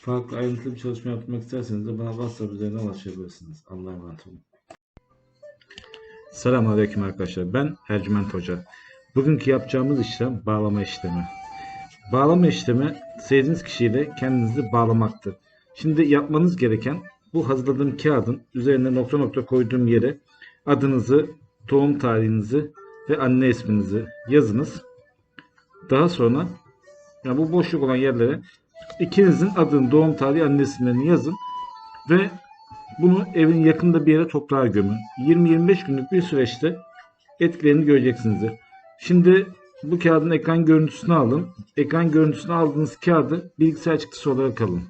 Farklı ayrıntılı bir çalışma yapmak isterseniz de bana WhatsApp üzerinden ulaşabilirsiniz. Allah'a emanet olun. Selamünaleyküm arkadaşlar. Ben Ercüment Hoca. Bugünkü yapacağımız işlem bağlama işlemi. Bağlama işlemi sevdiğiniz kişiyle kendinizi bağlamaktır. Şimdi yapmanız gereken bu hazırladığım kağıdın üzerine nokta nokta koyduğum yere adınızı, doğum tarihinizi ve anne isminizi yazınız. Daha sonra yani bu boşluk olan yerlere İkinizin adını, doğum tarihi, anne isimlerini yazın ve bunu evin yakında bir yere toprağa gömün. 20-25 günlük bir süreçte etkilerini göreceksiniz. Şimdi bu kağıdın ekran görüntüsünü alın. Ekran görüntüsünü aldığınız kağıdı bilgisayar çıktısı olarak alın.